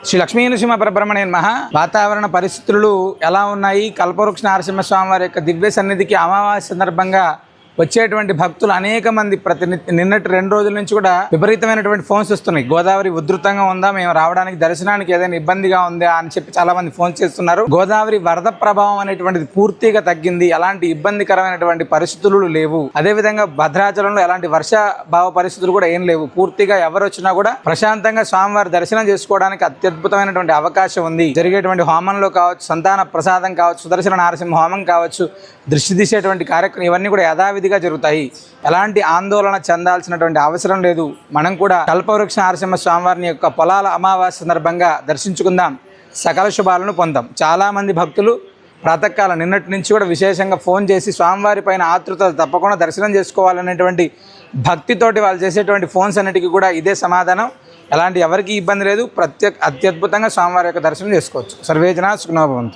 శ్రీ లక్ష్మీ నృసింహ పరబ్రహ్మణే మహా వాతావరణ పరిస్థితులు ఎలా ఉన్నాయి? కల్పవృక్ష నరసింహస్వామి వారి యొక్క దివ్య సన్నిధికి అమావాస్య సందర్భంగా వచ్చేటువంటి భక్తులు అనేక మంది ప్రతి నిన్నటి రెండు రోజుల నుంచి కూడా విపరీతమైనటువంటి ఫోన్స్ వస్తున్నాయి. గోదావరి ఉధృతంగా ఉందా? మేము రావడానికి దర్శనానికి ఏదైనా ఇబ్బందిగా ఉందా? అని చెప్పి చాలా మంది ఫోన్ చేస్తున్నారు. గోదావరి వరద ప్రభావం అనేటువంటిది పూర్తిగా తగ్గింది. ఎలాంటి ఇబ్బందికరమైనటువంటి పరిస్థితులు లేవు. అదేవిధంగా భద్రాచలంలో ఎలాంటి వర్షాభావ పరిస్థితులు కూడా ఏం లేవు. పూర్తిగా ఎవరు వచ్చినా కూడా ప్రశాంతంగా స్వామివారి దర్శనం చేసుకోవడానికి అత్యద్భుతమైనటువంటి అవకాశం ఉంది. జరిగేటువంటి హోమంలో కావచ్చు సంతాన ప్రసాదం కావచ్చు సుదర్శన నారసింహ హోమం కావచ్చు దృష్టి తీసేటువంటి కార్యక్రమం ఇవన్నీ కూడా యథావిధిగా జరుగుతాయి. ఎలాంటి ఆందోళన చెందాల్సినటువంటి అవసరం లేదు. మనం కూడా కల్పవృక్ష నరసింహ స్వామివారిని యొక్క పొలాల అమావాస్య సందర్భంగా దర్శించుకుందాం. సకల శుభాలను పొందాం. చాలామంది భక్తులు ప్రాతకాలం నిన్నటి నుంచి కూడా విశేషంగా ఫోన్ చేసి స్వామివారి పైన ఆతృత తప్పకుండా దర్శనం చేసుకోవాలనేటువంటి భక్తితోటి వాళ్ళు చేసేటువంటి ఫోన్స్ అన్నిటికీ కూడా ఇదే సమాధానం. ఎలాంటి ఎవరికి ఇబ్బంది లేదు. ప్రత్యేక అత్యద్భుతంగా స్వామివారి యొక్క దర్శనం చేసుకోవచ్చు. సర్వేజన సుఖనోభవంతు